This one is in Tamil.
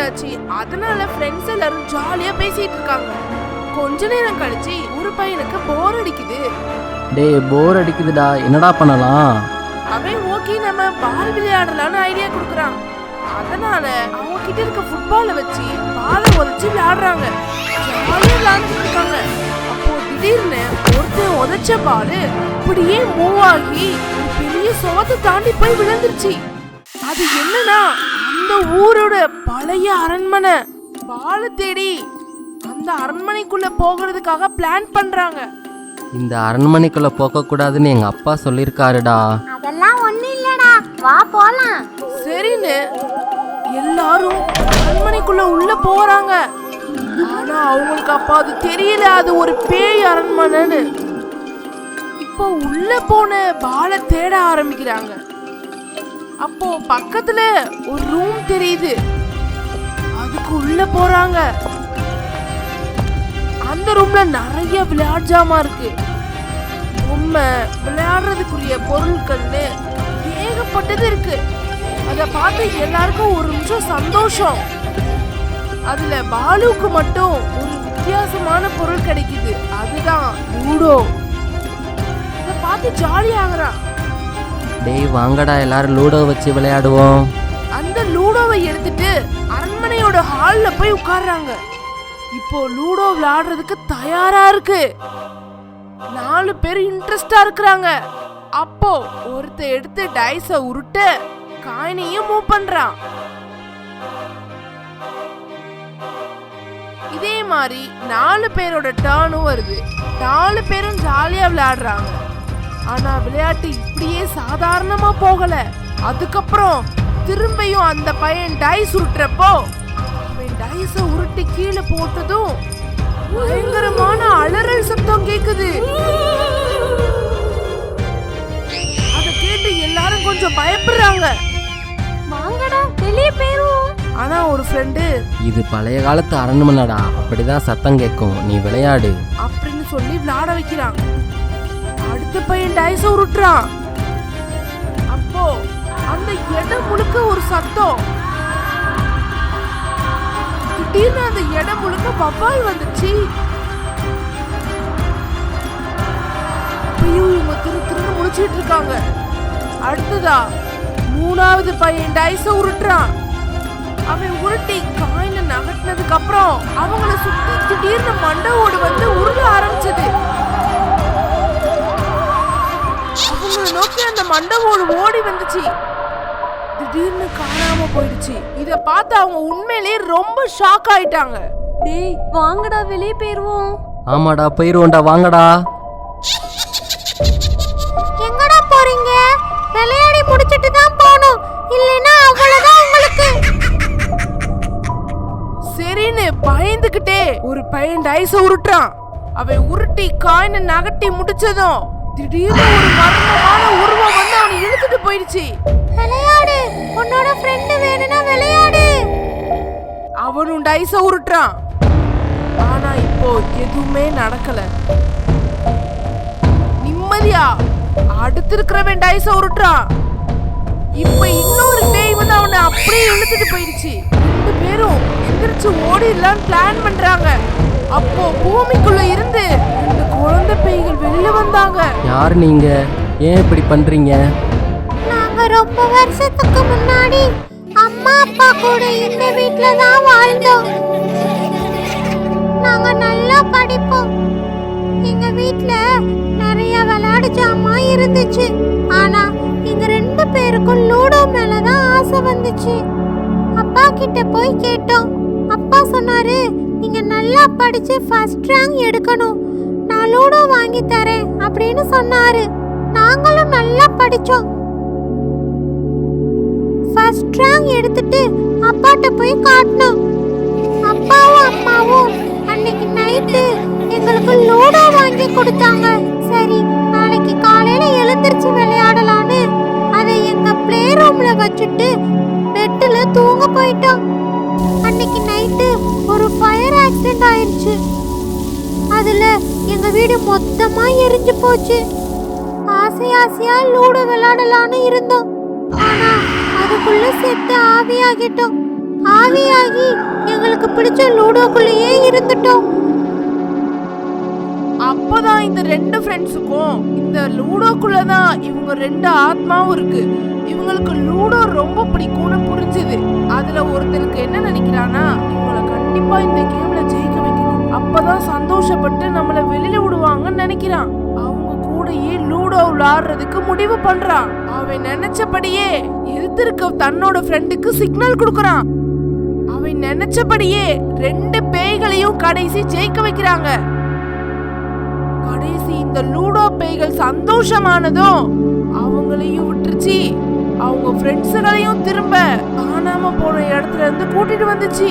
வந்தாச்சு அதனால ஃப்ரெண்ட்ஸ் எல்லாரும் ஜாலியா பேசிட்டு இருக்காங்க. கொஞ்ச நேரம் கழிச்சு ஒரு பையனுக்கு போர் அடிக்குது. டேய் போர் அடிக்குதுடா. என்னடா பண்ணலாம்? அவன் ஓகே நம்ம பால் விளையாடலாம்னு ஐடியா கொடுக்குறான். அதனால அவங்க கிட்ட இருக்க ஃபுட்பாலை வச்சு பாலை உதைச்சு விளையாடுறாங்க. ஜாலியா விளையாண்டுட்டு இருக்காங்க. அப்போ திடீர்னு ஒருத்தன் உதைச்ச பால் இப்படியே மூவ் ஆகி பெரிய சுவத்தை தாண்டி போய் விழுந்துருச்சு. அது என்னன்னா அந்த ஊரோட பழைய அரண்மனை. பாலை தேடி அந்த அரண்மனைக்குள்ள போகிறதுக்காக பிளான் பண்றாங்க. இந்த அரண்மனைக்குள்ள போகக்கூடாதுன்னு எங்க அப்பா சொல்லியிருக்காருடா. அதெல்லாம் ஒண்ணும் இல்லடா. வா போலாம். சரின்னு எல்லாரும் அரண்மனைக்குள்ள உள்ள போறாங்க. ஆனா அவங்களுக்கு அப்ப அது தெரியல அது ஒரு பேய் அரண்மனைன்னு. இப்போ உள்ள போன பாலை தேட ஆரம்பிக்கிறாங்க. அப்போ பக்கத்துல ஒரு ரூம் தெரியுது. அதுக்கு உள்ள போறாங்க. அந்த ரூம்ல நிறைய விளையாட்டு ஜாமா இருக்கு. பொம்மை விளையாடுறதுக்குரிய பொருட்கள்னு ஏகப்பட்டது இருக்கு. அதை பார்த்து எல்லாருக்கும் ஒரு நிமிஷம் சந்தோஷம். அதுல பாலுவுக்கு மட்டும் ஒரு வித்தியாசமான பொருள் கிடைக்குது. அதுதான் லூடோ. அதை பார்த்து ஜாலி டேய் வாங்கடா எல்லாரும் லூடோ வச்சு விளையாடுவோம். அந்த லூடோவை எடுத்துட்டு அரண்மனையோட ஹால்ல போய் உட்கார்றாங்க. இப்போ லூடோ விளையாடுறதுக்கு தயாரா இருக்கு. நாலு பேர் இன்ட்ரெஸ்டா இருக்கிறாங்க. அப்போ ஒருத்த எடுத்து டைஸ உருட்ட காயினையும் மூவ் பண்றான். இதே மாதிரி நாலு பேரோட டேர்னும் வருது. நாலு பேரும் ஜாலியா விளையாடுறாங்க. ஆனா விளையாட்டு இப்படியே சாதாரணமா போகல. அதுக்கப்புறம் திரும்பியும் அந்த பையன் டைஸ் உருட்டுறப்போ அவன் டைஸ உருட்டி கீழே போட்டதும் பயங்கரமான அலறல் சத்தம் கேக்குது. அத கேட்டு எல்லாரும் கொஞ்சம் பயப்படுறாங்க. வாங்கடா வெளியே போயிருவோம். ஆனா ஒரு ஃப்ரெண்டு இது பழைய காலத்து அரண்மனைடா அப்படிதான் சத்தம் கேட்கும். நீ விளையாடு. அப்படின்னு சொல்லி விளையாட வைக்கிறான். அடுத்த பையன் டைஸ உருட்டுறான். அப்போ அந்த இடம் முழுக்க ஒரு சத்தம். திடீர்னு அந்த இடம் முழுக்க வவ்வால் வந்துச்சு. அப்பயும் இவங்க திரு திருன்னு முடிச்சிட்டு இருக்காங்க. அடுத்ததா மூணாவது பையன் டைஸ உருட்டுறான். அவன் உருட்டி காயின நகட்டினதுக்கு அப்புறம் அவங்கள சுத்தி திடீர்னு மண்டவோடு வந்து உருள ஆரம்பிச்சது. நோக்கி அந்த மண்டை ஓடு ஓடி வந்துச்சு. திடீர்னு காணாம போயிடுச்சு. இத பார்த்து அவங்க உண்மையிலேயே ரொம்ப ஷாக் ஆயிட்டாங்க. டேய் வாங்கடா வெளியே போயிருவோம். ஆமாடா போயிருவோம்டா வாங்கடா. எங்கடா போறீங்க? விளையாடி முடிச்சிட்டு தான் போகணும். இல்லைன்னா அவ்வளவுதான் உங்களுக்கு. சரின்னு பயந்துகிட்டே ஒரு பையன் டைஸ உருட்டுறான். அவன் உருட்டி காயினை நகட்டி முடிச்சதும் திடீர்னு ஒரு மர்மமான உருவம் வந்து அவனை இழுத்துட்டு போயிடுச்சு. விளையாடு. உன்னோட ஃப்ரெண்டு வேணும்னா விளையாடு. அவனும் டைஸ உருட்டுறான். ஆனா இப்போ எதுவுமே நடக்கல. நிம்மதியா அடுத்து இருக்கிறவன் டைஸ உருட்டுறான். இப்ப இன்னொரு பேய் வந்து அவனை அப்படியே இழுத்துட்டு போயிடுச்சு. ரெண்டு பேரும் எந்திரிச்சு ஓடிடலாம்னு பிளான் பண்றாங்க. அப்போ பூமிக்குள்ள இருந்து ரெண்டு குழந்தை பேய்கள் வெளியில வந்தாங்க. யார் நீங்க? ஏன் இப்படி பண்றீங்க? நாங்க ரொம்ப வருஷத்துக்கு முன்னாடி அம்மா அப்பா கூட இந்த வீட்ல தான் வாழ்ந்தோம். நாங்க நல்லா படிப்போம். எங்க வீட்ல நிறைய விளையாடு ஜாமான் இருந்துச்சு. ஆனா எங்க ரெண்டு பேருக்கும் லூடோ மேல தான் ஆசை வந்துச்சு. அப்பா கிட்ட போய் கேட்டோம். அப்பா சொன்னாரு நீங்க நல்லா படிச்சு ஃபர்ஸ்ட் ரேங்க் எடுக்கணும். நான் லூடோ வாங்கி தரேன் அப்படின்னு சொன்னாரு. நாங்களும் நல்லா படிச்சோம். ஃபர்ஸ்ட் ரேங்க் எடுத்துட்டு அப்பாட்ட போய் காட்டினோம். அப்பாவும் அம்மாவும் அன்னைக்கு நைட்டு எங்களுக்கு லூடோ வாங்கி கொடுத்தாங்க. சரி நாளைக்கு காலையில எங்க வீடு மொத்தமா எரிஞ்சு போச்சு. ஆசை ஆசையா லூடோ விளையாடலான்னு இருந்தோம். ஆனா அதுக்குள்ள செத்து ஆவியாகிட்டோம். ஆவியாகி எங்களுக்கு பிடிச்ச லூடோக்குள்ளேயே இருந்துட்டோம். அப்பதான் இந்த ரெண்டு ஃப்ரெண்ட்ஸுக்கும் இந்த லூடோக்குள்ள தான் இவங்க ரெண்டு ஆத்மாவும் இருக்கு. இவங்களுக்கு லூடோ ரொம்ப பிடிக்கும்னு புரிஞ்சுது. அதுல ஒருத்தருக்கு என்ன நினைக்கிறானா இவங்களை கண்டிப்பா இந்த கேம் அப்பதான் சந்தோஷப்பட்டு நம்மள வெளியில விடுவாங்கன்னு நினைக்கிறான். அவங்க கூடயே லூடோ விளையாடுறதுக்கு முடிவு பண்றான். அவன் நினைச்சபடியே எதிர்த்திருக்க தன்னோட ஃப்ரெண்டுக்கு சிக்னல் கொடுக்கறான். அவன் நினைச்சபடியே ரெண்டு பேய்களையும் கடைசி ஜெயிக்க வைக்கிறாங்க. கடைசி இந்த லூடோ பேய்கள் சந்தோஷமானதும் அவங்களையும் விட்டுருச்சு. அவங்க ஃப்ரெண்ட்ஸுகளையும் திரும்ப காணாம போன இடத்துல இருந்து கூட்டிட்டு வந்துச்சு.